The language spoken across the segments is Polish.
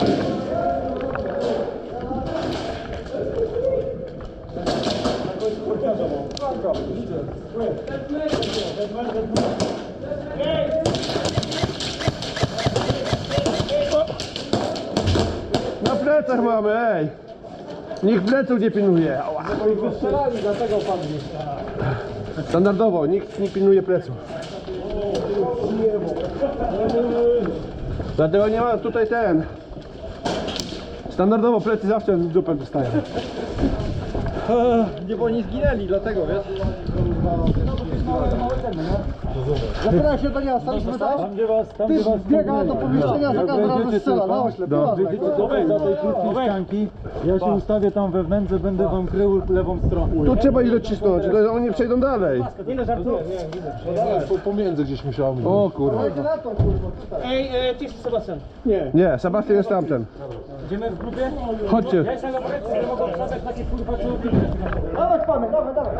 Na plecach mamy, ej! Nikt pleców nie pilnuje. Ała. Strzelali, dlatego padli. Standardowo, nikt nie pilnuje pleców. Dlatego nie ma tutaj ten. Standardowo plecy zawsze w dupę dostają. Nie, bo oni zginęli, dlatego, wiesz? Zapytaj się do niego, staliśmy tam? Tam gdzie was, tam Ty gdzie was biega do pomieszczenia, Jak za każdym razem strzela, na oślep, No. za tej krótkiej ścianki, ja się ustawię tam wewnętrznie, będę wam krył lewą stroną. Tu trzeba ich docisnąć, ale oni przejdą dalej. Ile żartujesz? Pomiędzy gdzieś musiałem. O kurwa. To. Ej, e, ty jesteś Sebastian. Nie, Sebastian jest tamten. Idziemy w grupie? Chodźcie. Ja jestem na mogą wsadzać takie kurwa czołgi. Dawaj pany, dawaj, dawaj.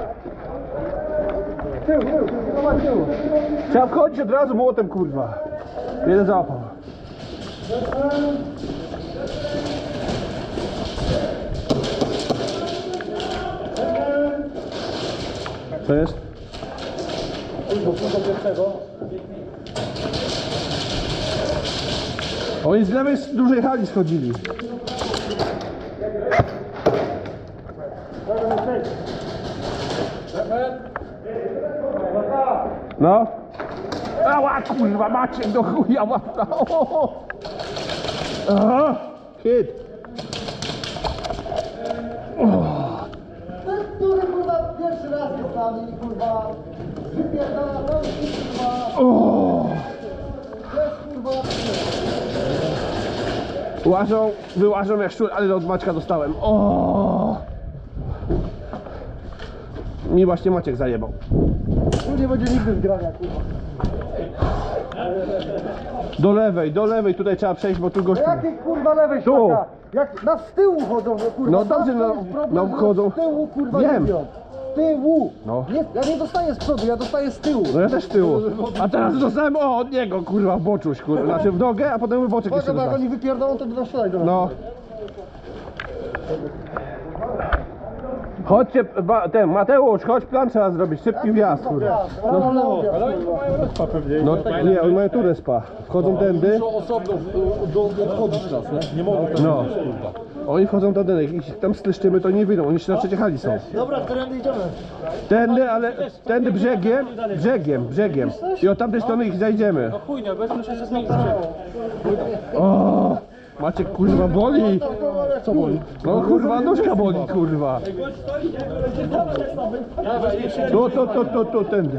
Tył, tył, dawaj tył. Trzeba wchodzić od razu młotem, kurwa. Jeden załapał. Co jest? Oni z lewej z dużej hali schodzili. No. Ała, kurwa, macie do chuja łapna. Aha, hit. Ten, który kurwa pierwszy raz jest z nami, kurwa, wypierdala świt, kurwa, O, to jest kurwa, łażą, wyłażą jak szczur, ale od Maćka dostałem. O. Mi właśnie Maciek zajebał. Tu nie będzie nigdy zgrania, kurwa. Do lewej, do lewej, tutaj trzeba przejść, bo tu gościu. Jakiej kurwa lewej Tu. szlaka? Jak nas z tyłu chodzą, no kurwa. No dobrze, zawsze no, jest problem, no, że chodzą. Z tyłu kurwa Wiem. lubią. Z tyłu. No. Nie, ja nie dostaję z przodu, ja dostaję z tyłu. No ja też z tyłu. A teraz dostałem o, od niego, kurwa, w boczuś, kurwa. Znaczy w nogę, a potem w boczek jeszcze Uwaga, bo jak dostałem. oni wypierdolą, to będą strzelać do nas. No. Chodźcie, ba, ten Mateusz, chodź plan trzeba zrobić, szybki wjazd, kurwa. No, no, no. No nie, oni mają tu respa. Wchodzą tędy. Osobno do odchodzić czas, nie? Nie mogę. No. Oni wchodzą tędy, jak ich tam streszczymy, to nie wyjdą, oni jeszcze na trzeciej hali są. Dobra, którędy idziemy? Tędy, ale tędy brzegiem, brzegiem, brzegiem. I od tamtej strony ich zajdziemy. Chuj, nie, bez muszę się zmienić. O, Maciek kurwa boli. Co boli? No kurwa nóżka boli kurwa. Tu, tu, tu, tu, tu, tędy.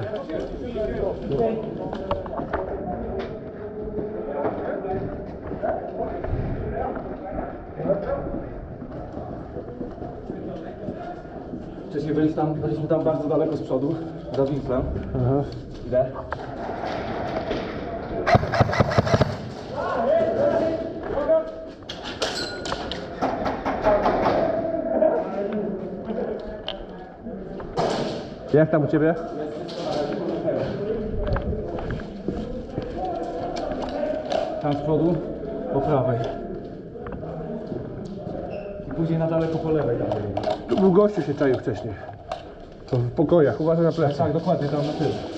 Wcześniej byliśmy tam, byliśmy tam bardzo daleko z przodu, za winklem. Aha. Ile? Jak tam u ciebie? Tam z przodu, po prawej. I później na daleko po lewej. Tu był gościu się czaił wcześniej. To w pokojach, uważaj na plecy. Tak, dokładnie, tam na tył.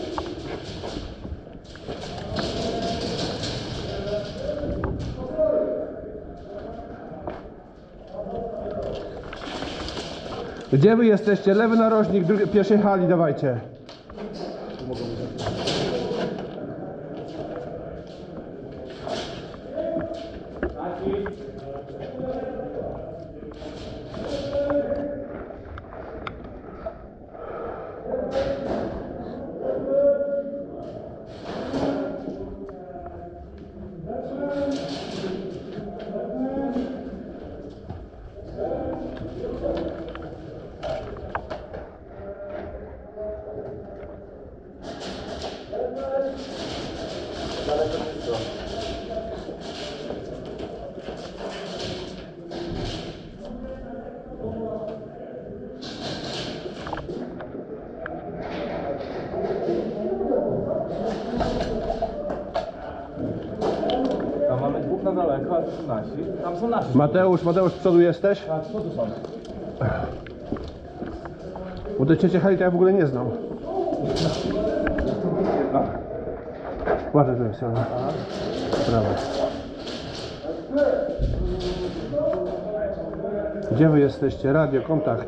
Gdzie wy jesteście? Lewy narożnik, drugi, pierwszej hali, dawajcie. Są nasi. Tam są nasi. Mateusz, Mateusz, z przodu jesteś? Tak, co tu są? Bo trzeciej hali to ja w ogóle nie znam. Uważaj, to jest ona. Prawo. Gdzie wy jesteście? Radio, kontakt.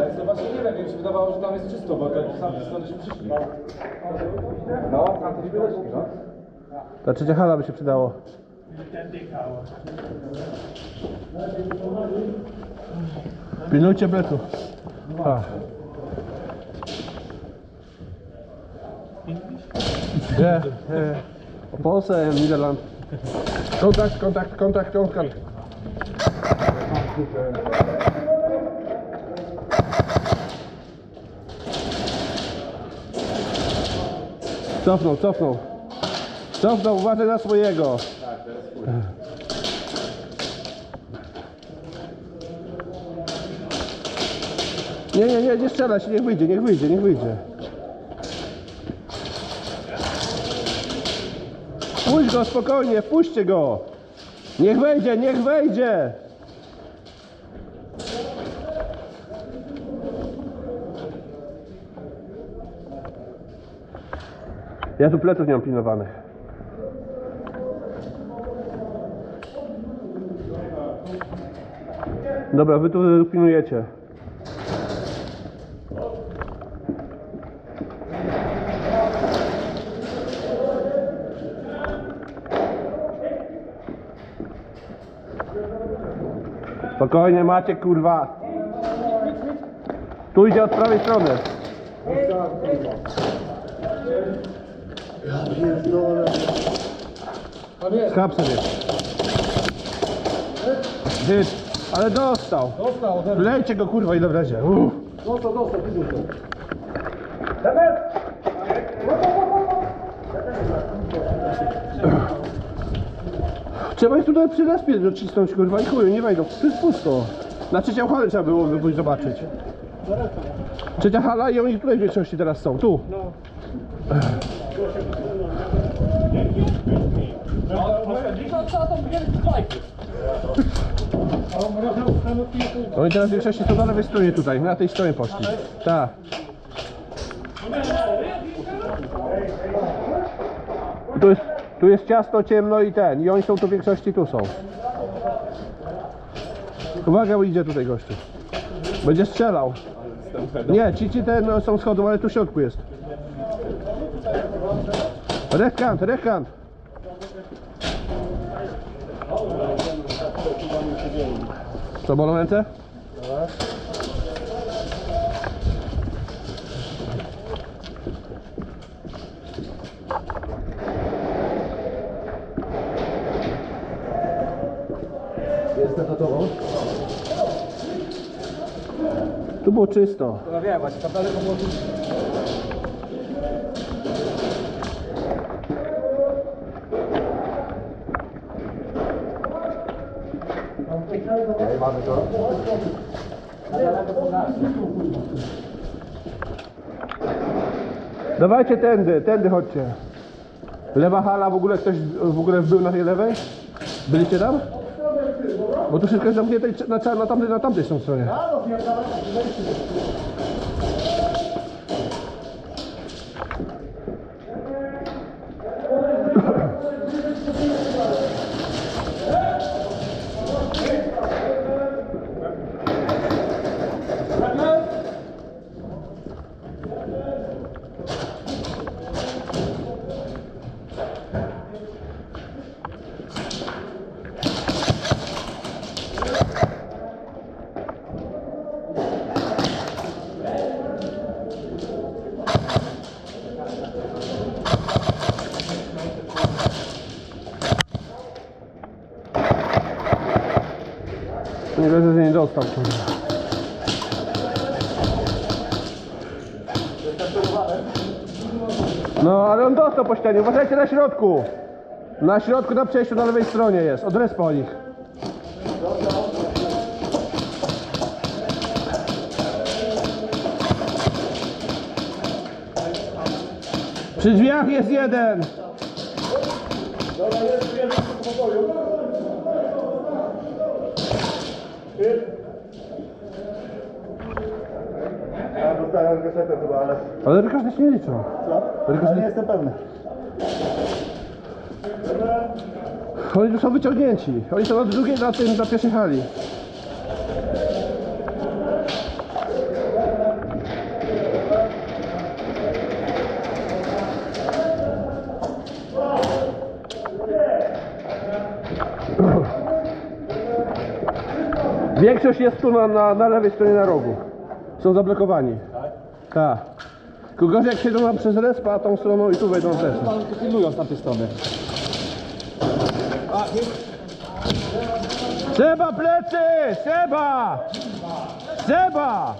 Lecę właśnie nie wiem, mi się wydawało, że tam jest czysto, bo to sam stąd się przyszli. No, tam też było no. Ta trzecia hala by się przydało. Pilnujcie bletu. A. Nie, nie. O Polsce, Niderland. Kontakt, kontakt, kontakt, kontakt. Cofnął, cofnął. Cofnął, uważaj na swojego. Nie, nie, nie, nie strzelaj się, niech wyjdzie, niech wyjdzie, niech wyjdzie. Puść go spokojnie, wpuśćcie go. Niech wejdzie, niech wejdzie. Ja tu pleców nie mam pilnowanych. Dobra, wy tu pilnujecie. Spokojnie macie kurwa. Tu idzie od prawej strony. Schab sobie. Ty, ale dostał. Dostał, Lejcie go kurwa ile wlezie. Uff. dostał, dostał, widzę to. Trzeba ich tutaj przy respie docisnąć kurwa i chuju, nie wejdą. To jest pusto. Na trzecią halę trzeba było pójść zobaczyć. Trzecia hala i oni tutaj w większości teraz są. Tu. Oni teraz w większości są na lewej stronie tutaj, na tej stronie poszli. Tak. Tu jest, tu jest ciasno, ciemno i ten. I oni są tu w większości tu są. Uwaga, bo idzie tutaj gościu. Będzie strzelał. Nie, ci, ci te no, są schodą, ale tu w środku jest. Rekant, rekant. Co, bolą ręce? Jestem za tobą. Tu było czysto. No wiem, właśnie daleko było tu. Dawajcie tędy, tędy chodźcie. Lewa hala, w ogóle ktoś w ogóle był na tej lewej? Byliście tam? Bo tu wszystko jest zamknięte na, na, tamtej, na tamtej stronie. Nie wierzę, że nie dostał. No, ale on dostał po ścianie. Uważajcie na środku. Na środku, na przejściu, na lewej stronie jest. Od respa o nich. Przy drzwiach jest jeden. Ja dostałem kasetę chyba, ale... Ale rykoszty się nie liczą. Co? Rykoszty- Ale nie jestem pewny. Oni tu są wyciągnięci. Oni są na drugiej, na tym, na pierwszej hali. Większość jest tu na, na, na lewej stronie na rogu. Są zablokowani. Tak. Tylko gorzej jak siedzą nam przez respa, tą stroną i tu wejdą też. Ale to pilnują z tamtej strony. Seba plecy! Seba! Seba!